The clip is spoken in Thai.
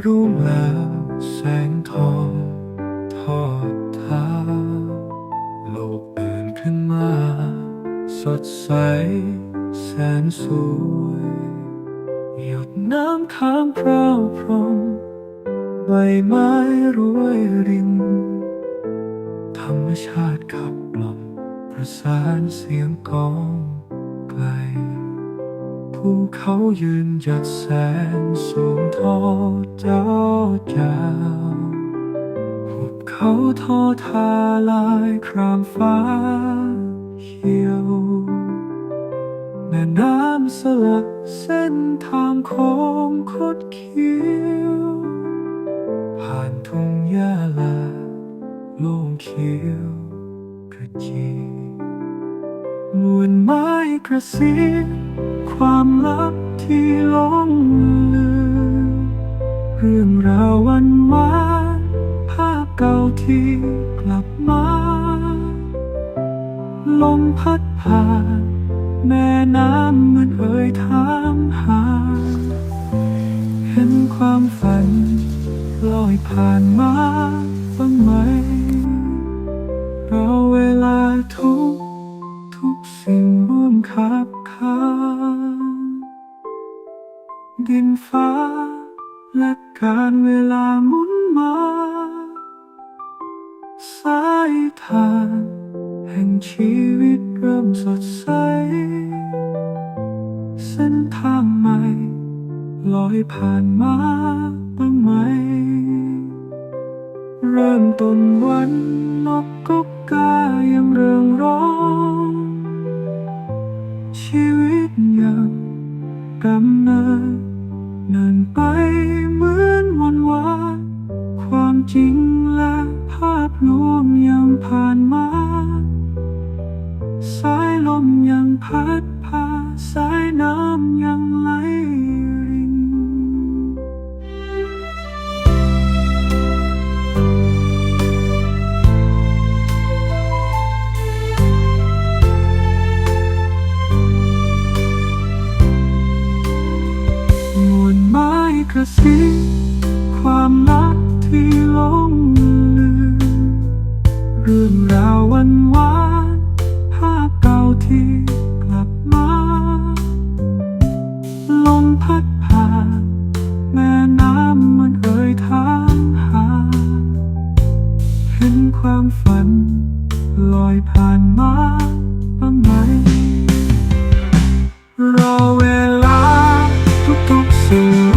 ามนี้รุ่งแล้วแสงทองทอดท้าโลกตื่นขึ้นมา สดใสแสนสวยหยดน้ำค้างพราวพรมใบไม้รวยรินธรรมชาติขับกล่อมประสานเสียงกอง ภูเขายืนหยัดแสนสูงทอดยาวยาวหุบเขาทอทาลายครามฟ้าเขียวแม่น้ำสลักเส้นทางโค้งคดเคี้ยวผ่านทุ่งหญ้าลาโล่งเขียวกระจีมวลไม้กระซิบ ความลับที่หลงลืม เรื่องราววันวานภาพเก่าที่กลับมา ลมพัดผ่าน แม่น้ำมันเอ่ยถามหา เห็นความฝันลอยผ่านมาบ้างไหมรอเวลาทุก ทุกสิ่งร่วมคับ ดินฟ้า และการเวลาหมุนมา สายทางแห่งชีวิตเริ่มสดใส เส้นทางใหม่ ลอยผ่านมาบ้างไหม เริ่มต้นวันนกกกกายังเริงร้อง ชีวิตยังกำเนิดเนินไปเหมือนวันวานความจริงและภาพลวงยังผ่านมา สายลมยังพัด ระซิบความลับที่ลงลืมเรื่องราววันวานภาพเก่าที่กลับมาลมพัดผ่านแม่น้ำมันเอ่ยถามหา เห็นความฝันลอยผ่านมาบ้างไหมรอเวลาทุกๆสิ่ง